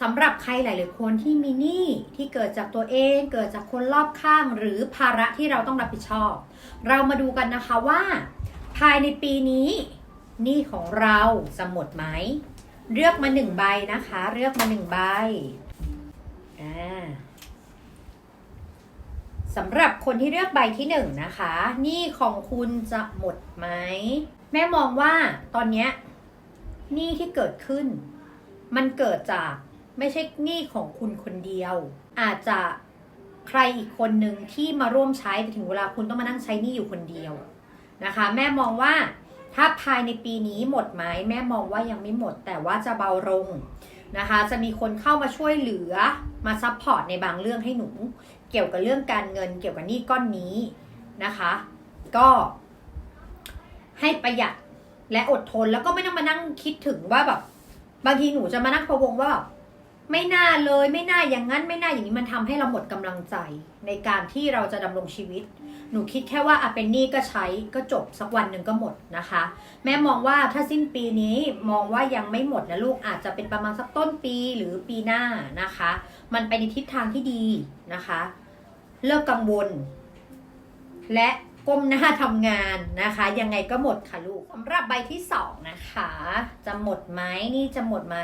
สำหรับใครหลาย ๆ คนที่มีหนี้ที่เกิดจากตัวเองเกิดจากคนรอบข้างหรือภาระที่เราต้องรับผิดชอบ เรามาดูกันนะคะว่า ภายในปีนี้หนี้ของเราจะหมดไหมเลือกมาหนึ่งใบนะคะ เลือกมาหนึ่งใบสำหรับคนที่เลือกใบที่หนึ่งนะคะหนี้ของคุณจะหมดไหมแม่มองว่าตอนนี้หนี้ที่เกิดขึ้น มันเกิดจาก ไม่ใช่หนี้ของคุณคนเดียว อาจจะใครอีกคนหนึ่งที่มาร่วมใช้แต่ถึงเวลาคุณต้องมานั่งใช้หนี้อยู่คนเดียวนะคะ แม่มองว่าถ้าภายในปีนี้หมดไหมแม่มองว่ายังไม่หมด แต่ว่าจะเบาลงนะคะ จะมีคนเข้ามาช่วยเหลือมาซัพพอร์ตในบางเรื่องให้หนู เกี่ยวกับเรื่องการเงินเกี่ยวกับหนี้ก้อนนี้นะคะ ก็ให้ประหยัดและอดทนแล้วก็ไม่ต้องมานั่งคิดถึงว่าแบบบางทีหนูจะมานั่งพะวงว่าแบบ ไม่น่าเลย ไม่น่าอย่างนั้น ไม่น่าอย่างนี้มันทำให้เราหมดกำลังใจในการที่เราจะดำรงชีวิต หนูคิดแค่ว่าอะเป็นหนี้ก็ใช้ก็จบสักวันหนึ่งก็หมดนะคะ แม่มองว่าถ้าสิ้นปีนี้มองว่ายังไม่หมดนะลูกอาจจะเป็นประมาณสักต้นปีหรือปีหน้านะคะ มันไปในทิศทางที่ดีนะคะ เลิกกังวล และก้มหน้าทำงานนะคะ ยังไงก็หมดค่ะลูกสำหรับใบที่สองนะคะ จะหมดไหมนี่จะหมดไหม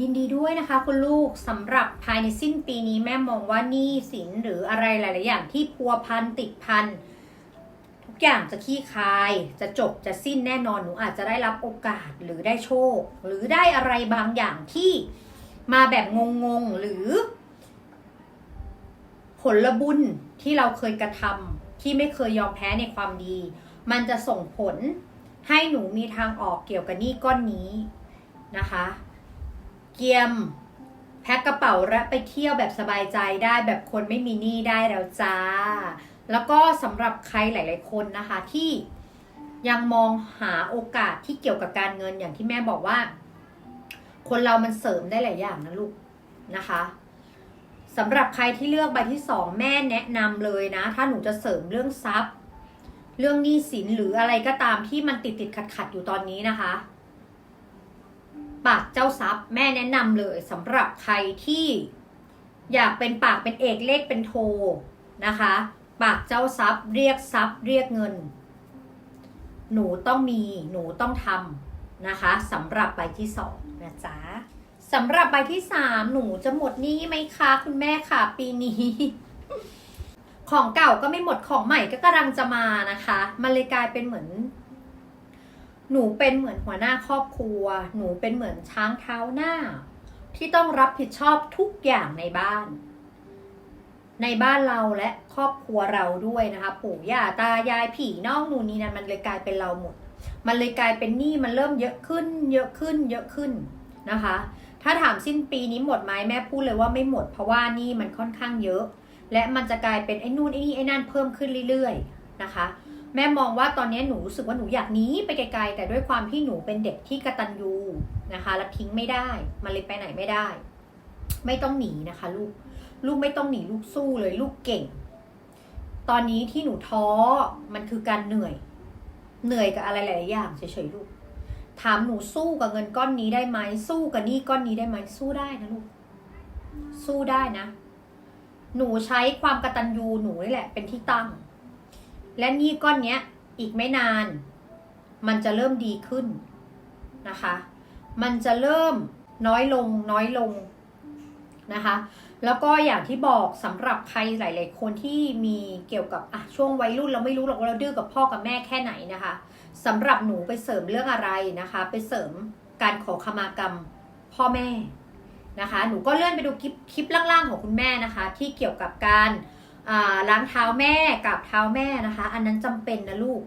ยินดีด้วยนะคะ คุณลูกสำหรับภายในสิ้นปีนี้แม่มองว่านี้สินหรืออะไรหลาย ๆ อย่างที่พัวพันติดพันทุกอย่างจะขี้คาย จะจบจะสิ้นแน่นอนหนูอาจจะได้รับโอกาสหรือได้โชค หรือได้อะไรบางอย่างที่มาแบบงง ๆ หรือ ผลบุญที่เราเคยกระทำที่ไม่เคยยอมแพ้ในความดี มันจะส่งผลให้หนูมีทางออกเกี่ยวกับหนี้ก้อนนี้นะคะ เกียม แพ็คกระเป๋าและไปเที่ยวแบบสบายใจได้แบบคนไม่มีหนี้ได้แล้วจ้า แล้วก็สำหรับใครหลาย ๆ คนนะคะที่ยังมองหาโอกาสที่เกี่ยวกับการเงินอย่างที่แม่บอกว่า คนเรามันเสริมได้หลายอย่างนะลูกนะคะสำหรับใครที่เลือกใบที่สองแม่แนะนำเลยนะ ถ้าหนูจะเสริมเรื่องทรัพย์ เรื่องหนี้สินหรืออะไรก็ตามที่มันติดติดขัดขัดอยู่ตอนนี้นะคะ ปากเจ้าทรัพย์แม่แนะนำเลยสำหรับใครที่อยากเป็นปากเป็นเอกเลขเป็นโทนะคะ ปากเจ้าทรัพย์เรียกทรัพย์เรียกเงิน หนูต้องมีหนูต้องทำนะคะสำหรับใบที่สองนะจ๊ะสำหรับใบที่สามหนูจะหมดนี้ไหมคะคุณแม่ค่ะปีนี้ ของเก่าก็ไม่หมดของใหม่ก็กำลังจะมานะคะ มันเลยกลายเป็นเหมือน หนูเป็นเหมือนหัวหน้าครอบครัว หนูเป็นเหมือนช้างเท้าหน้า ที่ต้องรับผิดชอบทุกอย่างในบ้าน ในบ้านเราและครอบครัวเราด้วยนะคะปู่ย่าตายายผีน้องหนูนี่นั่นมันเลยกลายเป็นเราหมด มันเลยกลายเป็นหนี้มันเริ่มเยอะขึ้น เยอะขึ้น เยอะขึ้นนะคะ ถ้าถามสิ้นปีนี้หมดไหมแม่พูดเลยว่าไม่หมดเพราะว่านี่มันค่อนข้างเยอะ และมันจะกลายเป็นไอ้นู่นไอ้นี่ไอ้นั่นเพิ่มขึ้นเรื่อยๆนะคะ แม่มองว่าตอนนี้หนูรู้สึกว่าหนูอยากหนีไปไกลๆ แต่ด้วยความที่หนูเป็นเด็กที่กระตันยูนะคะและทิ้งไม่ได้มันเลยไปไหนไม่ได้ ไม่ต้องหนีนะคะ ลูกลูกไม่ต้องหนีลูกสู้เลย ลูกเก่ง ตอนนี้ที่หนูท้อมันคือการเหนื่อย เหนื่อยกับอะไรหลายอย่างเฉยๆลูก ถามหนูสู้กับเงินก้อนนี้ได้ไหมสู้กับหนี้ก้อนนี้ได้ไหมสู้ได้นะลูก สู้ได้นะ หนูใช้ความกระตันยูหนูนี่แหละ เป็นที่ตั้ง และหนี้ก้อนเนี้ยอีกไม่นาน มันจะเริ่มดีขึ้นนะคะ มันจะเริ่มน้อยลงน้อยลงนะคะ แล้วก็อย่างที่บอกสำหรับใครหลาย ๆ คนที่มีเกี่ยวกับอะช่วงวัยรุ่นเราไม่รู้หรอกว่าเราดื้อกับพ่อกับแม่แค่ไหนนะคะสำหรับหนูไปเสริมเรื่องอะไรนะคะ ไปเสริมการขอขมากรรมพ่อแม่นะคะ หนูก็เลื่อนไปดูคลิปคลิปล่าง ๆ ของคุณแม่นะคะ ที่เกี่ยวกับการ ล้างเท้าแม่กับเท้าแม่นะคะ อันนั้นจำเป็นนะลูก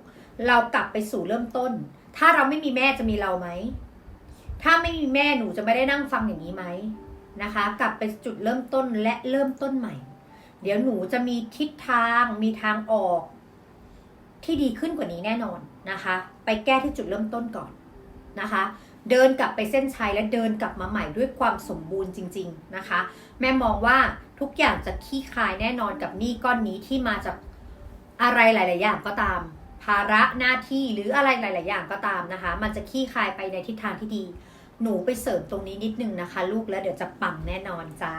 เรากลับไปสู่เริ่มต้น ถ้าเราไม่มีแม่จะมีเราไหม ถ้าไม่มีแม่หนูจะไม่ได้นั่งฟังอย่างนี้ไหมนะคะ กลับไปจุดเริ่มต้นและเริ่มต้นใหม่ เดี๋ยวหนูจะมีทิศทางมีทางออก ที่ดีขึ้นกว่านี้แน่นอนนะคะ ไปแก้ที่จุดเริ่มต้นก่อนนะคะ เดินกลับไปเส้นชัยและเดินกลับมาใหม่ด้วยความสมบูรณ์จริง ๆนะคะ แม่มองว่าทุกอย่างจะขี้คายแน่นอนกับหนี้ก้อนนี้ที่มาจากอะไรหลาย ๆ อย่างก็ตาม ภาระหน้าที่หรืออะไรหลาย ๆ อย่างก็ตามนะคะ มันจะขี้คายไปในทิศทางที่ดี หนูไปเสริมตรงนี้นิดนึงนะคะ ลูกแล้วเดี๋ยวจะปังแน่นอนจ้า